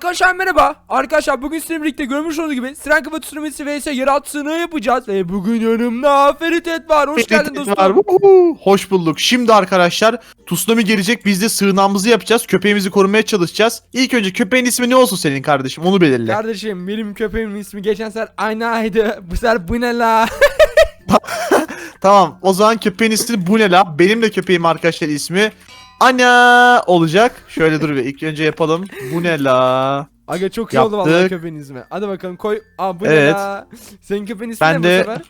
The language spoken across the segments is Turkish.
Arkadaşlar merhaba. Arkadaşlar bugün sizinle birlikte görmüş olduğunuz gibi Siren Kafa Tsunamisi vs Yeraltı Sığınağı yapacağız. Ve bugün yanımda Ferit Et var. Hoş geldin dostum. Var. Hoş bulduk. Şimdi arkadaşlar Tsunami gelecek. Biz de sığınağımızı yapacağız. Köpeğimizi korumaya çalışacağız. İlk önce köpeğin ismi ne olsun senin kardeşim? Onu belirle. Kardeşim benim köpeğimin ismi geçen sefer aynaydı. Bu sefer bu ne la? Tamam. O zaman köpeğin ismi bu ne la? Benim de köpeğim arkadaşlar ismi Ana olacak. Şöyle dur bir ilk önce yapalım. Bu ne la? Aga çok iyi oldu vallahi Yaptık. köpeğin ismi. Hadi bakalım koy. Aa bu ne Evet. la? Senin köpeğin ismi Ben ne bu de- sefer?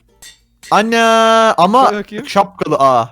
Ana ama bakayım. şapkalı A.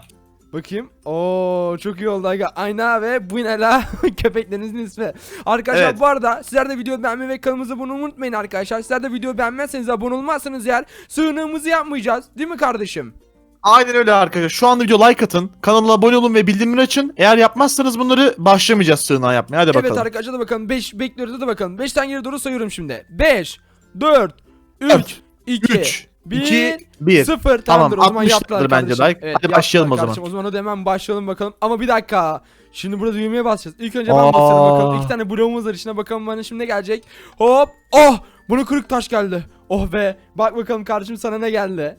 Bakayım. Oo çok iyi oldu aga. Ayna ve bu ne la? Köpeklerinizin ismi. Arkadaşlar Evet. bu arada sizler de video beğenmeyi ve kanalımıza abone olmayı unutmayın arkadaşlar. Sizler de video beğenmezseniz abone olmazsanız eğer sığınığımızı yapmayacağız. Değil mi kardeşim? Aynen öyle arkadaşlar. Şu anda video like atın. Kanala abone olun ve bildirimleri açın. Eğer yapmazsanız bunları başlamayacağız sığınağa yapmaya. Hadi bakalım. Evet arkadaşlar da bakalım 5 bekliyoruz da bakalım. 5'ten geri doğru sayıyorum şimdi. 5 4 3 Dört, 2 3, 1 2, 1. 0 Tamam, o zaman 60'dır yaptılar bence like. Hadi başlayalım o zaman. O zaman hadi hemen başlayalım bakalım. Ama bir dakika. Şimdi burada düğmeye basacağız. İlk önce ben Aa. basarım bakalım. İki tane bloğumuz var içine bakalım bana şimdi ne gelecek. Hop. Oh. Buna kırık taş geldi. Oh be. Bak bakalım kardeşim sana ne geldi.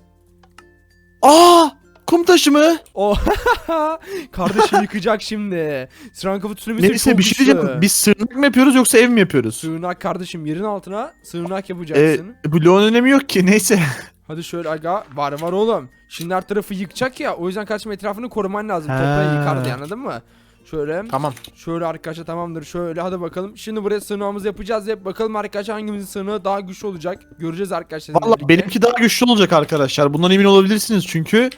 Aa! Kum taşı mı? Oh. Kardeşim yıkacak şimdi. Siren kafa tsunamisi Neyse çok bir şey güçlü. diyeceğim. Biz sığınak mı yapıyoruz yoksa ev mi yapıyoruz? Sığınak kardeşim yerin altına sığınak Ee, yapacaksın. bloğun önemi yok ki neyse. Hadi şöyle aga var var oğlum. Şimdi her tarafı yıkacak ya o yüzden kardeşim etrafını koruman lazım. Ha. Toprağı yıkar diye anladın mı? Şöyle tamam. şöyle arkadaşlar tamamdır şöyle hadi bakalım. Şimdi buraya sığınağımızı yapacağız hep bakalım arkadaşlar hangimizin sığınağı daha güçlü olacak. Göreceğiz arkadaşlar. Valla benimki daha güçlü olacak arkadaşlar. Bundan emin olabilirsiniz çünkü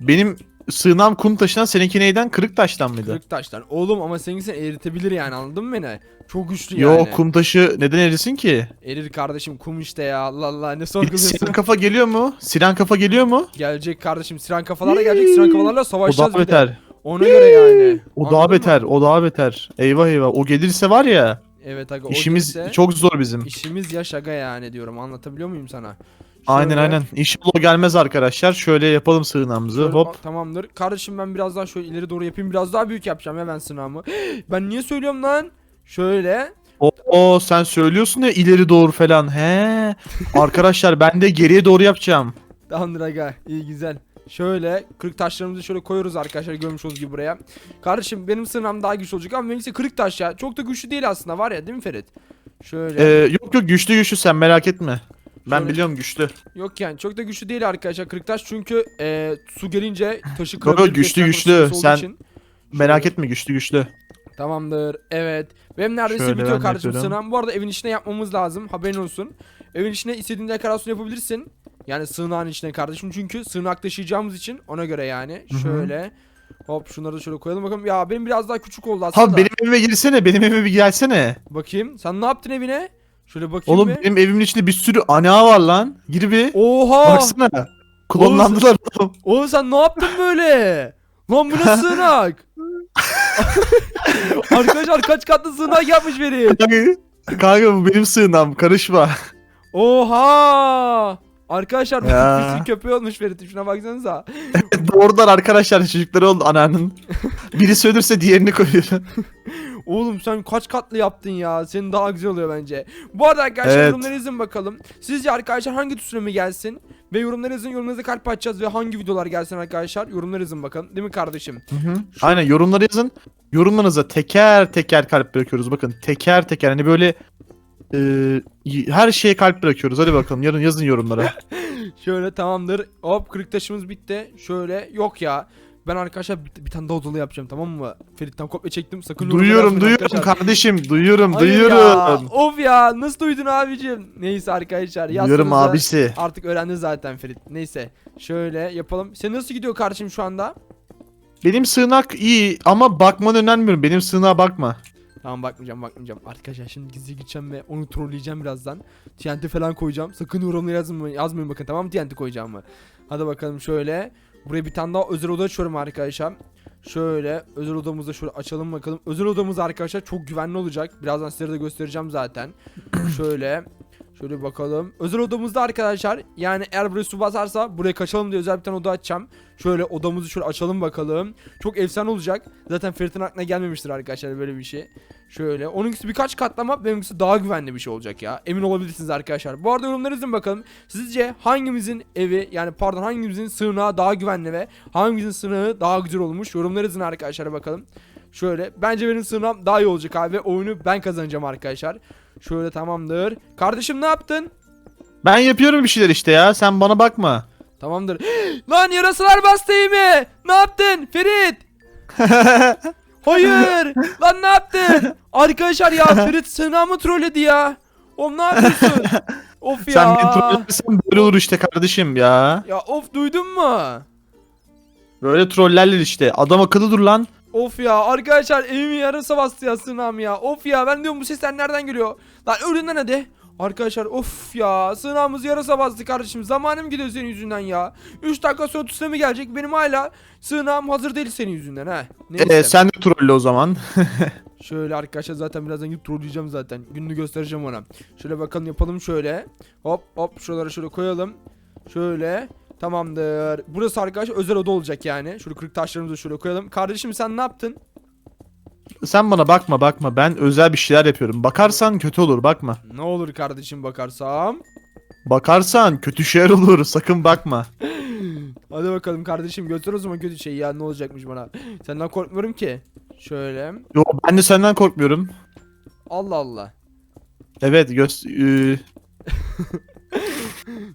benim sığınağım kum taşından seninki neyden? Kırık taştan mıydı? Kırık taşlar. Oğlum ama seninkisi eritebilir yani anladın mı beni? Çok güçlü yani. Yok kum taşı neden erisin ki? Erir kardeşim kum işte ya Allah Allah ne sorguluyorsun. Siren kafa geliyor mu? Siren kafa geliyor mu? gelecek kardeşim siren kafalarla gelecek siren kafalarla O savaşacağız daha bir de. beter. Ona göre yani. O Anladın daha mı? beter. O daha beter. Eyvah eyvah. O gelirse var ya Evet aga o işimiz çok zor bizim. İşimiz ya şaka yani diyorum. Anlatabiliyor muyum sana? Aynen Şöyle- aynen. İnşallah o gelmez arkadaşlar. Şöyle yapalım sığınağımızı. şöyle- Hop. Tamamdır. Kardeşim ben biraz daha şöyle ileri doğru yapayım. Biraz daha büyük yapacağım ya ben sınavımı. ben niye söylüyorum lan? Şöyle. O, o sen söylüyorsun ya ileri doğru falan. He. Arkadaşlar ben de geriye doğru yapacağım. Tamamdır aga. İyi güzel. Şöyle kırık taşlarımızı şöyle koyuyoruz arkadaşlar görmüş olduğunuz gibi buraya. Kardeşim benim sınavım daha güçlü olacak ama benimkisi kırık taş ya. Çok da güçlü değil aslında var ya değil mi Ferit? Şöyle. Ee, yok yok güçlü güçlü sen merak etme. Ben Şöyle- biliyorum güçlü. Yok yani çok da güçlü değil arkadaşlar kırık taş çünkü e, su gelince taşı Yok, kırabilir. de güçlü, güçlü. Sen için. Merak Şöyle. etme güçlü güçlü. Tamamdır. Evet. Benim neredeyse Şöyle bitiyor ben kardeşim yapıyorum. Bu arada evin içine yapmamız lazım. Haberin olsun. Evin içine istediğin dekorasyon yapabilirsin. Yani sığınağın içine kardeşim. Çünkü sığınak taşıyacağımız için ona göre yani. Hı hı. Şöyle. Hop şunları da şöyle koyalım bakalım. Ya benim biraz daha küçük oldu aslında. Ha benim evime girsene. Benim evime bir gelsene. Bakayım. Sen ne yaptın evine? Şöyle bakayım Oğlum bir. benim evimin içinde bir sürü ana var lan. Gir bir. Oha! Baksana. Klonlandılar oğlum. Oğlum sen ne yaptın böyle? Lan bu ne sığınak? Arkadaşlar kaç katlı sığınak yapmış biri. Kanka, kanka bu benim sığınağım. Karışma. Oha! Arkadaşlar bu Ya. pislik köpeği olmuş Ferit. Şuna baksanıza. Doğrudan arkadaşlar çocukları oldu ananın. Birisi ölürse diğerini koyuyor. Oğlum sen kaç katlı yaptın ya? Senin daha güzel oluyor bence. Bu arada arkadaşlar Evet. yorumları yazın bakalım. Sizce arkadaşlar hangi tsunami gelsin? Ve yorumları yazın. Yorumlarınıza kalp açacağız ve hangi videolar gelsin arkadaşlar? Yorumları yazın bakalım. Değil mi kardeşim? Aynen yorumları yazın. Yorumlarınıza teker teker kalp bırakıyoruz. Bakın teker teker hani böyle e, y- her şeye kalp bırakıyoruz. Hadi bakalım yarın yazın yorumlara. Şöyle tamamdır. Hop kırık taşımız bitti. Şöyle yok ya. Ben arkadaşlar bir, bir tane daha odalı yapacağım tamam mı? Ferit'ten kopya çektim. Sakın duyuyorum duyuyorum arkadaşlar. kardeşim duyuyorum Hayır Ya. duyuyorum. Of ya nasıl duydun abicim? Neyse arkadaşlar Duyuyorum abisi. Artık öğrendi zaten Ferit. Neyse. Şöyle yapalım. Sen nasıl gidiyor kardeşim şu anda? Benim sığınak iyi ama bakmanı önermiyorum. Benim sığınağa bakma. Tamam bakmayacağım bakmayacağım. Arkadaşlar şimdi gizli gideceğim ve onu trolleyeceğim birazdan. TNT falan koyacağım. Sakın yorumlara yazmayın, yazmayın bakın tamam mı TNT koyacağım mı? Hadi bakalım şöyle. Buraya bir tane daha özel oda açıyorum arkadaşlar. Şöyle özel odamızda şöyle açalım bakalım. Özel odamız arkadaşlar çok güvenli olacak. Birazdan sizlere de göstereceğim zaten. şöyle. Şöyle bakalım. Özel odamızda arkadaşlar. Yani eğer buraya su basarsa buraya kaçalım diye özel bir tane oda açacağım. Şöyle odamızı şöyle açalım bakalım. Çok efsane olacak. Zaten Ferit'in aklına gelmemiştir arkadaşlar böyle bir şey. Şöyle. Onunkisi birkaç katlama benimkisi daha güvenli bir şey olacak ya. Emin olabilirsiniz arkadaşlar. Bu arada yorumları yazın bakalım. Sizce hangimizin evi yani pardon hangimizin sığınağı daha güvenli ve hangimizin sığınağı daha güzel olmuş? Yorumları yazın arkadaşlar bakalım. Şöyle bence benim sığınağım daha iyi olacak abi oyunu ben kazanacağım arkadaşlar. Şöyle tamamdır. Kardeşim ne yaptın? Ben yapıyorum bir şeyler işte ya. Sen bana bakma. Tamamdır. Lan yarasalar bastı mi? Ne yaptın Ferit? Hayır. Lan ne yaptın? Arkadaşlar ya Ferit sığınağımı trolledi ya. Oğlum ne yapıyorsun? of ya. Sen beni trollersen böyle olur işte kardeşim ya. Ya of duydun mu? Böyle trollerler işte. Adam akıllı dur lan. Of ya arkadaşlar evimi yarasa bastı ya sığınağım ya. Of ya ben diyorum bu sesler nereden geliyor? Lan ölün lan hadi. Arkadaşlar of ya sığınağımız yarasa bastı kardeşim. Zamanım gidiyor senin yüzünden ya. 3 dakika sonra tsunami gelecek. Benim hala sığınağım hazır değil senin yüzünden ha. Neyse. Ee, sen de trolle o zaman. Şöyle arkadaşlar zaten birazdan gidip trolleyeceğim zaten. Gününü göstereceğim ona. Şöyle bakalım yapalım şöyle. Hop hop şuraları şöyle koyalım. Şöyle. Tamamdır. Burası arkadaşlar özel oda olacak yani. Şöyle kırık taşlarımızı şöyle koyalım. Kardeşim sen ne yaptın? sen bana bakma bakma. Ben özel bir şeyler yapıyorum. Bakarsan kötü olur bakma. Ne olur kardeşim bakarsam. Bakarsan kötü şeyler olur. Sakın bakma. Hadi bakalım kardeşim göster o zaman kötü şey ya ne olacakmış bana. Senden korkmuyorum ki. Şöyle. Yo ben de senden korkmuyorum. Allah Allah. Evet göz... Ee,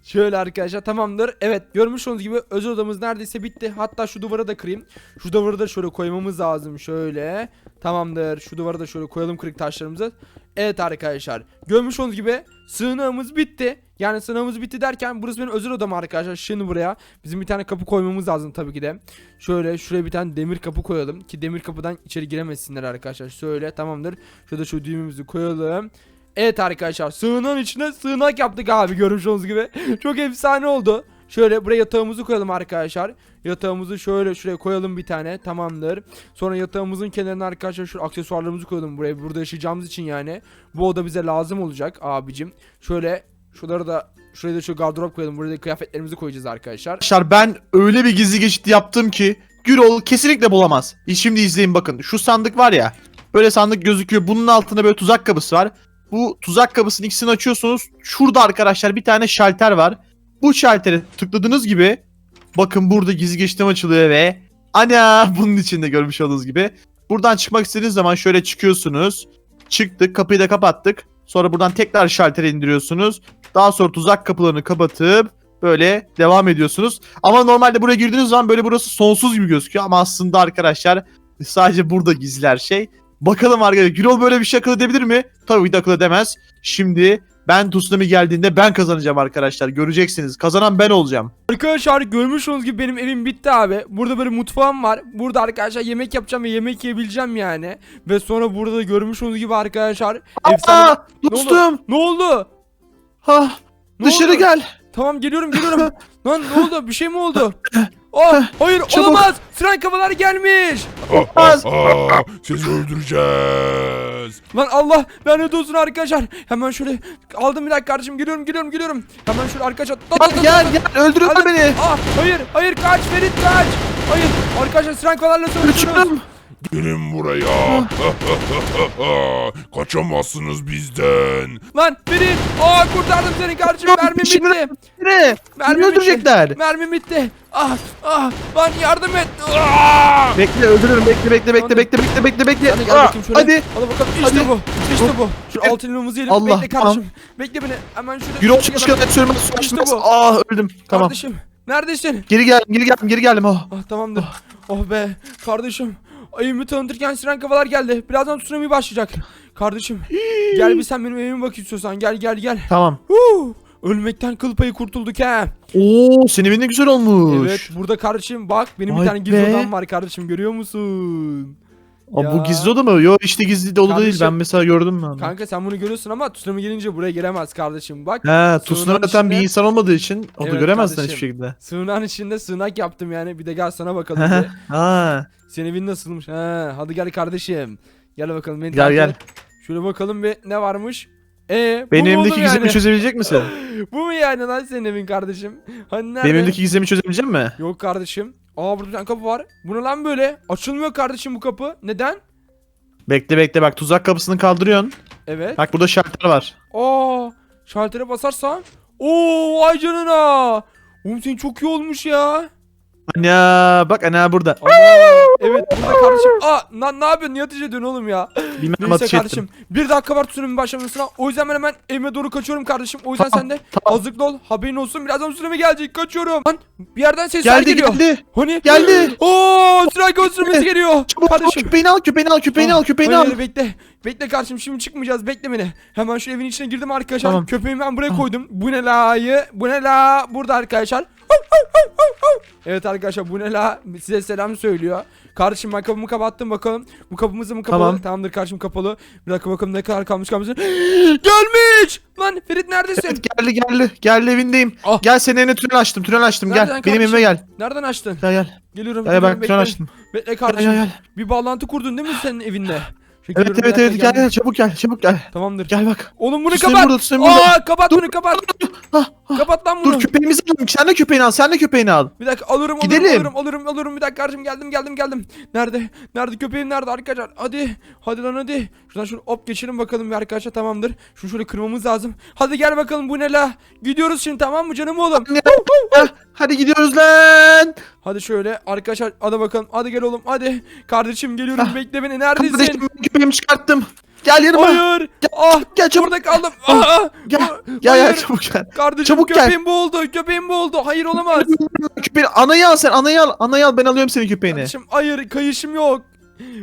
Şöyle arkadaşlar tamamdır. Evet görmüş olduğunuz gibi özel odamız neredeyse bitti. Hatta şu duvara da kırayım. Şu duvarı da şöyle koymamız lazım şöyle. Tamamdır. Şu duvarı da şöyle koyalım kırık taşlarımızı. Evet arkadaşlar. Görmüş olduğunuz gibi sığınağımız bitti. Yani sığınağımız bitti derken burası benim özel odam arkadaşlar. Şimdi buraya bizim bir tane kapı koymamız lazım tabii ki de. Şöyle şuraya bir tane demir kapı koyalım ki demir kapıdan içeri giremesinler arkadaşlar. Şöyle tamamdır. Şurada şu düğümümüzü koyalım. Evet arkadaşlar sığınağın içine sığınak yaptık abi görmüş olduğunuz gibi. Çok efsane oldu. Şöyle buraya yatağımızı koyalım arkadaşlar. Yatağımızı şöyle şuraya koyalım bir tane tamamdır. Sonra yatağımızın kenarına arkadaşlar şu aksesuarlarımızı koyalım buraya. Burada yaşayacağımız için yani. Bu oda bize lazım olacak abicim. Şöyle şuraları da şuraya da şu gardırop koyalım. Buraya da kıyafetlerimizi koyacağız arkadaşlar. Arkadaşlar ben öyle bir gizli geçit yaptım ki Gürol kesinlikle bulamaz. Şimdi izleyin bakın. Şu sandık var ya. Böyle sandık gözüküyor. Bunun altında böyle tuzak kapısı var. Bu tuzak kapısının ikisini açıyorsunuz. Şurada arkadaşlar bir tane şalter var. Bu şaltere tıkladığınız gibi bakın burada gizli geçitim açılıyor ve ana bunun içinde görmüş olduğunuz gibi. Buradan çıkmak istediğiniz zaman şöyle çıkıyorsunuz. Çıktık kapıyı da kapattık. Sonra buradan tekrar şaltere indiriyorsunuz. Daha sonra tuzak kapılarını kapatıp böyle devam ediyorsunuz. Ama normalde buraya girdiğiniz zaman böyle burası sonsuz gibi gözüküyor ama aslında arkadaşlar sadece burada gizli her şey. Bakalım arkadaşlar Gürol böyle bir şey akıl edebilir mi? Tabii ki de akıl edemez. Şimdi ben Tsunami geldiğinde ben kazanacağım arkadaşlar. Göreceksiniz. Kazanan ben olacağım. Arkadaşlar görmüş olduğunuz gibi benim evim bitti abi. Burada böyle mutfağım var. Burada arkadaşlar yemek yapacağım ve yemek yiyebileceğim yani. Ve sonra burada da görmüş olduğunuz gibi arkadaşlar. Efsane. Aa, dostum. Ne oldu? Ha, Ne dışarı oldu? gel. Tamam geliyorum geliyorum. Lan ne oldu? Bir şey mi oldu? Oh, hayır Çabuk. olamaz. Siren kafalar gelmiş. Az. Aa, sizi öldüreceğiz. Lan Allah lanet olsun arkadaşlar. Hemen şöyle aldım bir dakika kardeşim geliyorum geliyorum geliyorum. Hemen şöyle arkadaşlar. Tat, Gel tat, gel gel öldürme beni. Ah, hayır hayır kaç Ferit kaç. Hayır arkadaşlar siren kafalarla savaşıyoruz. Gelin buraya. Kaçamazsınız bizden. Lan Ferit! Aa kurtardım seni kardeşim. Peşimden- bitti. Ne? Mermim Beni öldürecekler. bitti. Mermim bitti. Ah ah lan yardım et. Ah! Bekle öldürürüm bekle bekle bekle bekle bekle bekle bekle. Hadi gel Aa, bakayım şöyle. Hadi. Hadi bakalım işte Hadi. bu. İşte bu. Şu altın elmamızı yiyelim. Allah, Bekle kardeşim. Bekle beni. Hemen şöyle. Gürol şöyle çıkışkan et sürmez İşte bu. Ah öldüm. Tamam. Kardeşim. Neredesin? Geri geldim geri geldim geri geldim. Oh. Ah tamamdır. Oh be. Kardeşim. Evimi tanıtırken siren kafalar geldi. Birazdan tsunami başlayacak. Kardeşim. gel bir sen benim evime bak istiyorsan. Gel gel gel. Tamam. Huu. Ölmekten kıl payı kurtulduk ha. Oo senin evin ne güzel olmuş. Evet burada kardeşim bak benim bir Vay tane gizli be. odam var kardeşim görüyor musun? Ya. bu gizli oda mı? Yok işte gizli de oda değil. Kardeşim, Ben mesela gördüm ben. Kanka sen bunu görüyorsun ama tsunami gelince buraya giremez kardeşim bak. He, Tsunami zaten bir içinde- insan olmadığı için o da Evet göremezsin kardeşim. hiçbir şekilde. Sığınağın içinde sığınak yaptım yani bir de gel sana bakalım. bir. ha. Senin evin nasılmış? He, hadi gel kardeşim. Gel bakalım beni Gel, gel. et. Şöyle bakalım bir ne varmış. Ee, Benim oğlum gizemi yani? çözebilecek misin? Bu mu yani lan senin evin kardeşim? Hani nerede? Benim evimdeki gizemi çözebilecek mi? Yok kardeşim. Aa burada bir tane kapı var. Bu ne lan böyle? Açılmıyor kardeşim bu kapı. Neden? Bekle bekle bak tuzak kapısını kaldırıyorsun. Evet. Bak burada şalter var. Aa, şaltere basarsan. Oo, vay canına. Oğlum senin çok iyi olmuş ya. Ana bak ana burada. Ana, evet burada kardeşim. Aa, na, ne yapıyorsun? Niye ateş ediyorsun oğlum ya? Bilmem Neyse ateş kardeşim. ettim. Bir dakika var süremin başlamasına. O yüzden ben hemen evime doğru kaçıyorum kardeşim. O yüzden Tamam, sen de tamam. hazırlıklı ol. Haberin olsun. Birazdan süreme gelecek. Kaçıyorum. Lan bir yerden sesler Geldi geliyor. geldi. Hani? Geldi. Oo, Strike sürmesi geliyor. Çabuk kardeşim. köpeğini al köpeğini al köpeğini Ah, al köpeğini hayır, al. hayır, bekle. Bekle kardeşim şimdi çıkmayacağız. Bekle beni. Hemen şu evin içine girdim arkadaşlar. Tamam. Köpeğimi ben buraya koydum. Bu ne la'yı? Bu ne la? Burada arkadaşlar. Evet arkadaşlar bu ne la? Size selam söylüyor. Kardeşim ben kapımı kapattım bakalım. Bu kapımızı mı kapalı? Tamam. Tamamdır kardeşim kapalı. Bir dakika bakalım ne kadar kalmış kalmış. Gelmiş! Lan Ferit neredesin? Evet, geldi geldi. Geldi evindeyim. Ah. Gel senin evine tünel açtım. Tünel açtım. Nereden gel. Benim kardeşim? evime gel. Nereden açtın? Gel gel. Geliyorum. Gel geliyorum, bak tünel açtım. Bekle Gel kardeşim. gel gel. Bir bağlantı kurdun değil mi senin evinde? Şu Evet evet evet gel gel çabuk gel çabuk gel. Tamamdır. Gel bak. Oğlum bunu Tüsem kapat. burada, tüsem burada. Aa kapat bunu kapat. Ah, ah. Kapat lan bunu. Dur köpeğimizi alalım. Sen de köpeğini al. Sen de köpeğini al. Bir dakika alırım alırım Gidelim. alırım alırım alırım bir dakika kardeşim geldim geldim geldim. Nerede? Nerede köpeğim nerede arkadaşlar? Hadi. Hadi lan hadi. Şuradan şunu hop geçelim bakalım bir arkadaşlar tamamdır. Şunu şöyle kırmamız lazım. Hadi gel bakalım bu ne la? Gidiyoruz şimdi tamam mı canım oğlum? Hadi gidiyoruz lan. Hadi şöyle arkadaşlar hadi bakalım. Hadi gel oğlum hadi. Kardeşim geliyorum bekle beni neredesin? Kardeşim köpeğimi çıkarttım. Gel yanıma. Hayır. Ah Gel çabuk. burada kaldım. Ah, Gel. ah, Gel hayır. gel çabuk gel. Kardeşim Çabuk gel. köpeğim boğuldu. Köpeğim boğuldu. Hayır olamaz. Köpeğini anayı al sen anayı al. Anayı al ben alıyorum senin köpeğini. Kardeşim hayır kayışım yok.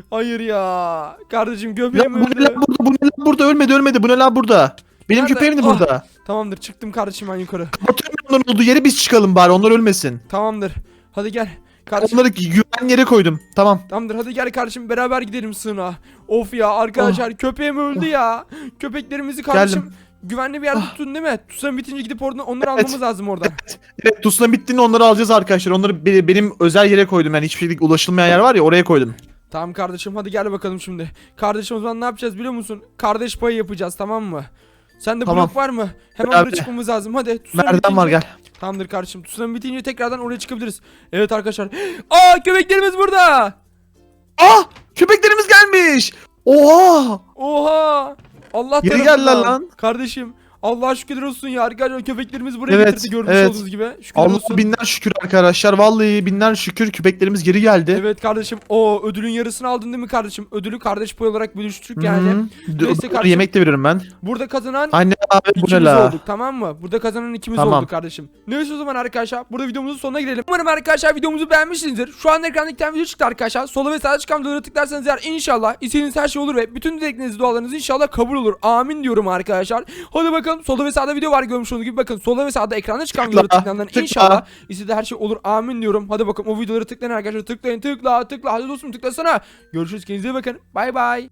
Hayır ya. Kardeşim Ya köpeğim bu ne öldü. lan burada bu ne lan burada ölmedi ölmedi bu ne lan burada. Benim Nerede? köpeğim de Ah. burada. Tamamdır çıktım kardeşim ben yukarı. Kapatıyorum onların olduğu yere biz çıkalım bari onlar ölmesin. Tamamdır. Hadi gel. Kardeşim Onları güven yere koydum. Tamam. tamamdır hadi gel kardeşim beraber gidelim sığınağa. Of ya arkadaşlar Ah. köpeğim öldü ya. Köpeklerimizi kardeşim güvenli bir yerde tutun değil mi? Tutsan bitince gidip oradan onları Evet. almamız lazım oradan. Evet Tusna bittiğinde onları alacağız arkadaşlar. Onları be- benim özel yere koydum. Yani hiçbir şekilde ulaşılmayan yer var ya oraya koydum. Tamam kardeşim hadi gel bakalım şimdi. Kardeşim o zaman ne yapacağız biliyor musun? Kardeş payı yapacağız tamam mı? Sende Tamam. blok var mı? Hemen Abi. buraya çıkmamız lazım. Hadi. tsunami Merdiven var bitince- gel. Tamamdır kardeşim. Tsunami bitince tekrardan oraya çıkabiliriz. Evet arkadaşlar. Aa köpeklerimiz burada. Ah! Köpeklerimiz gelmiş. Oha! Oha. Allah Geri tarafından. geldiler lan. Kardeşim. Allah'a şükürler olsun ya. Arkadaşlar köpeklerimiz buraya Evet, getirdi görmüş evet. olduğunuz gibi. Şükürler Allah olsun. binler şükür arkadaşlar. Vallahi binler şükür köpeklerimiz geri geldi. Evet kardeşim. O ödülün yarısını aldın değil mi kardeşim? Ödülü kardeş pay olarak bölüştük yani. Hı-hı. Neyse kardeşim. Yemek de veririm ben. Burada kazanan Anne abi bu ne İkimiz la? olduk tamam mı? Burada kazanan ikimiz Tamam. olduk kardeşim. Neyse o zaman arkadaşlar burada videomuzun sonuna gidelim. Umarım arkadaşlar videomuzu beğenmişsinizdir. Şu an ekranda iki tane video çıktı arkadaşlar. Sola ve sağa çıkan videolara tıklarsanız eğer inşallah istediğiniz her şey olur ve bütün dilekleriniz dualarınız inşallah kabul olur. Amin diyorum arkadaşlar. Hadi bakalım solda ve sağda video var görmüş olduğunuz gibi. Bakın solda ve sağda ekranda çıkan Tıkla, videolara tıklayanların tıkla. inşallah istediği her şey olur. Amin diyorum. Hadi bakalım o videoları tıklayın arkadaşlar. Tıklayın tıkla tıkla. Hadi dostum tıklasana. Görüşürüz kendinize bakın. Bay bay.